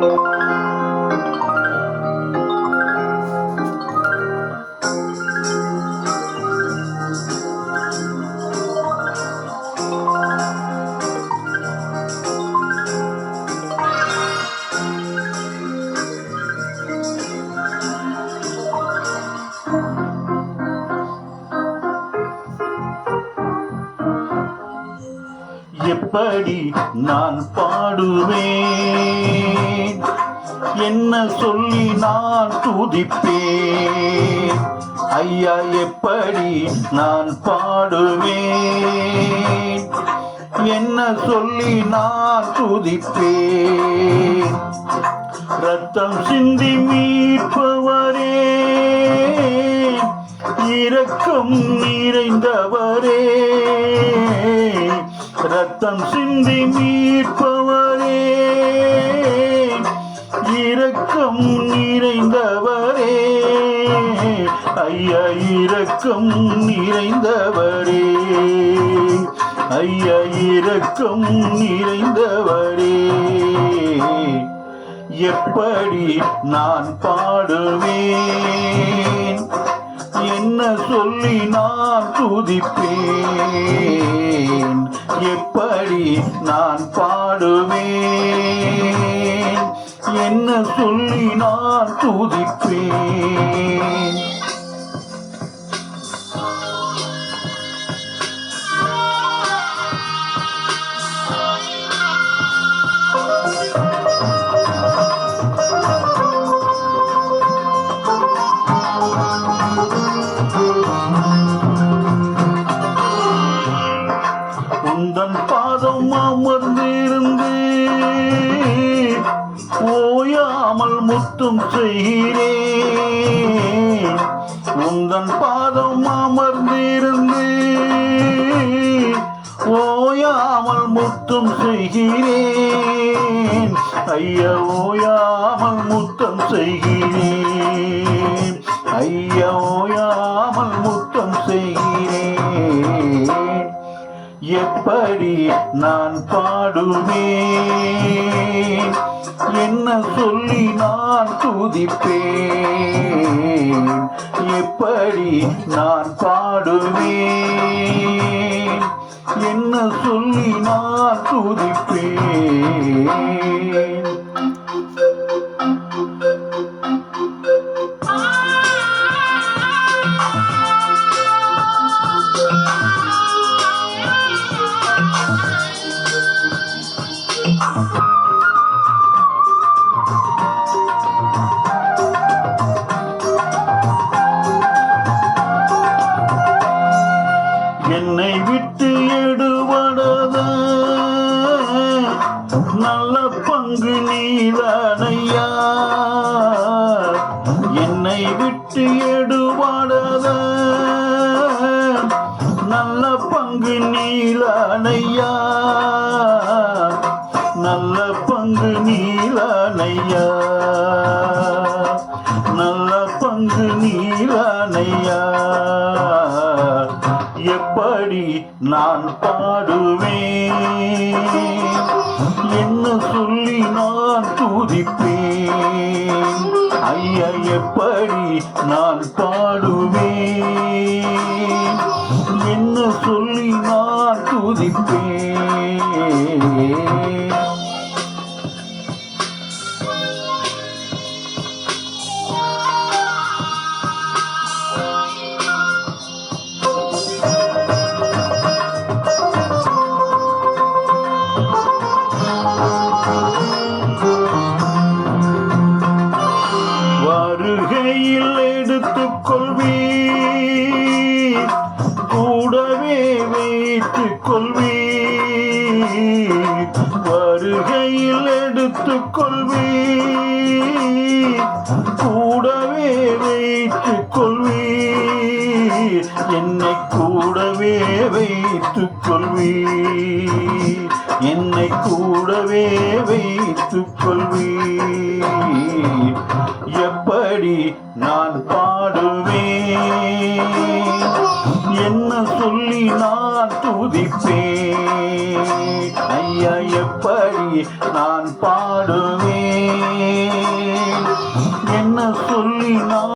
Música படி நான் பாடுவேன். என்ன சொல்லி நான் துதிப்பேன்? ஐயா எப்படி நான் பாடுவேன்? என்ன சொல்லி நான் துதிப்பேன்? ரத்தம் சிந்தி மீட்பவரே இரக்கம் நிறைந்தவரே. ரத்தம் சிந்தி மீட்பவரே. இரக்கம் நிறைந்தவரே. ஐயா இரக்கம் நிறைந்தவரே. ஐயா இரக்கம் நிறைந்தவரே. எப்படி நான் பாடுவேன்? என்ன சொல்லி நான் துதிப்பேன்? எப்படி நான் பாடுவேன்? என்ன சொல்லி நான் துதிப்பேன்? செய்கிறேன் உந்தன் பாதம் அமர்ந்திருந்து ஓயாமல் முத்தம் செய்கிறேன். ஐயா ஓயாமல் முத்தம் செய்கிறேன். ஐயா ஓயாமல் முத்தம் செய்கிறேன். எப்படி நான் பாடுவேன்? என்ன சொல்லி நான் துதிப்பேன்? எப்படி நான் பாடுவேன்? என்ன சொல்லி நான் துதிப்பேன்? பங்கு நீதானையா என்னை விட்டு எடுபடாத நல்ல பங்கு நீலானையா? நல்ல பங்கு நீலானையா? நல்ல பங்கு நீலானையா? எப்படி நான் பாடுவேன். என்ன சொல்லி நான் துதிப்பேன்? ஐயா எப்படி நான் பாடுவேன்? என்ன சொல்லி நான் துதிப்பேன்? வைத்துக் கொள்வீர். கூடவே வைத்துக் கொள்வீர். என்னை கூடவே வைத்துக் கொள்வீர். என்னை கூடவே வைத்துக் கொள்வீர். எப்படி நான் பாடுவேன்? என்ன சொல்லி நான் துதிப்பேன்? ஐயா எப்படி நான் பாடுவேன்? என்ன சொல்லி நான்